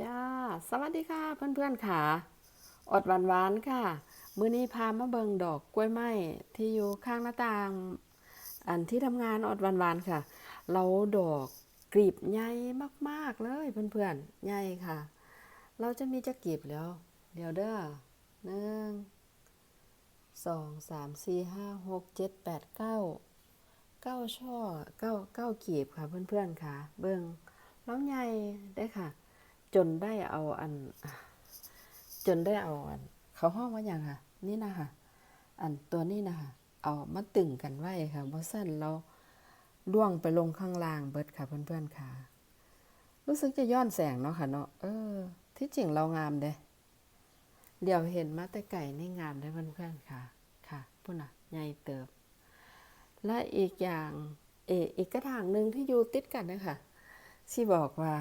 จ้า สวัสดีค่ะเพื่อนๆค่ะ อดหวานหวานค่ะ มื้อนี้พามาเบิงดอกกล้วยไม้ที่อยู่ข้างหน้าต่าง อันที่ทำงานอดหวานหวานค่ะ เราดอกกลีบใหญ่มากๆเลยเพื่อนๆ ใหญ่ค่ะ เราจะมีจะกลีบแล้ว เดี๋ยวเด้อหนึ่งสองสามสี่ห้าหกเจ็ดแปดเก้าเก้าช่อเก้าเก้ากีบค่ะเพื่อนๆค่ะ เบิ่งแล้วใหญ่ได้ค่ะ จนได้เอาอัน จนได้เอาอัน เขาห้องว่าอย่างค่ะ นี่นะคะอันตัวนี้นะคะเอามาตึงกันไว้ค่ะเพราะสั้นเราล่วงไปลงข้างล่างเบิดค่ะเพื่อนๆค่ะ รู้สึกจะย้อนแสงเนาะค่ะเนาะเออ ที่จริงเรางามเด้เดี๋ยวเห็นมาแต่ไก่ในงามได้เพื่อนๆค่ะ ค่ะพุ่นน่ะใหญ่เติบ และอีกอย่างเอออีกกระถางหนึ่งที่อยู่ติดกันนะคะที่บอกว่า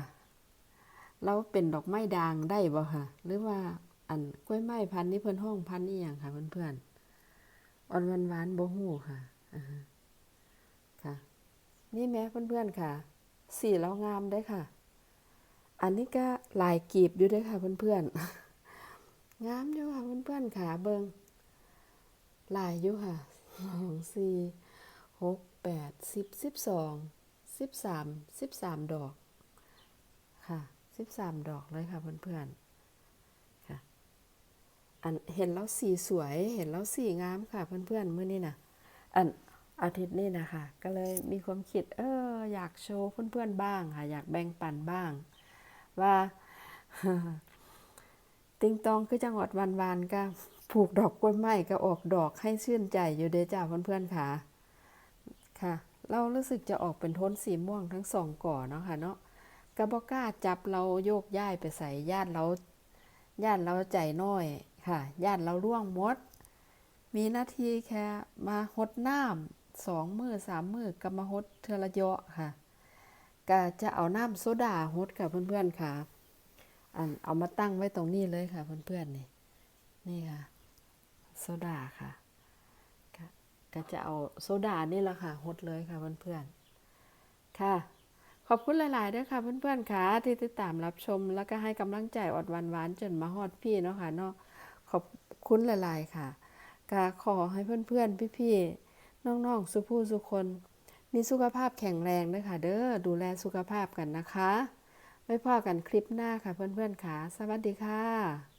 เราเป็นดอกไม้ด่างได้บ่ค่ะ หรือว่าอันกล้วยไม้พันนี้เพิ่อนห้องพันธุ์อีหยังค่ะเพื่อนๆอ่อนหวานหวานๆบ่ฮู้ค่ะอ่าฮะค่ะ นี่แม้เพื่อนๆค่ะ สีเรางามได้ค่ะ อันนี้ก็ลายกีบอยู่ด้วยค่ะเพื่อนๆงามอยู่ค่ะเพื่อนๆค่ะ เบิงลายอยู่ค่ะสองสี่หกแปดสิบสิบสองสิบสามสิบสามดอกค่ะ สิบสามดอกเลยค่ะเพื่อนๆค่ะอันเห็นแล้วสีสวยเห็นแล้วสีงามค่ะเพื่อนๆเมื่อนี้นะอันอาทิตย์นี้นะคะก็เลยมีความคิด เอออยากโชว์เพื่อนๆบ้างค่ะอยากแบ่งปันบ้าง ว่าติงตองคือจังหวัดวันวานๆก็ผูกดอกกล้วยไม้ก็ออกดอกให้ชื่นใจอยู่เด้จ้าเพื่อนๆค่ะค่ะ เรารู้สึกจะออกเป็นโทนสีม่วงทั้งสองก่อเนาะค่ะเนาะ กระบอกล้าจับเราโยกย้ายไปใส่ญาติเราญาติเราใจน้อยค่ะญาติเราล่วงหมด มีหน้าที่แค่มาหดน้ำสองมือสามมือก็มาหดเทอละเยาะค่ะก็จะเอาน้ำโซดาหดค่ะเพื่อนๆค่ะอันเอามาตั้งไว้ตรงนี้เลยค่ะเพื่อนๆนี่นี่ค่ะ โซดาค่ะก็จะเอาโซดานี่แหละค่ะหดเลยค่ะเพื่อนๆค่ะ อบคุณหลาย ๆ ด้วยค่ะเพื่อน ๆ ค่ะ ที่ติดตามรับชม แล้วก็ให้กำลังใจอดหวันหวานจนมาฮอดพี่เนาะค่ะเนาะขอบคุณหลาย ๆ ค่ะก็ขอให้เพื่อน ๆ พี่ ๆ น้อง ๆ สุผู้สุคน มีสุขภาพแข็งแรงด้วยค่ะ เด้อดูแลสุขภาพกันนะคะ ไว้พอกันคลิปหน้าค่ะเพื่อน ๆ ค่ะ สวัสดีค่ะ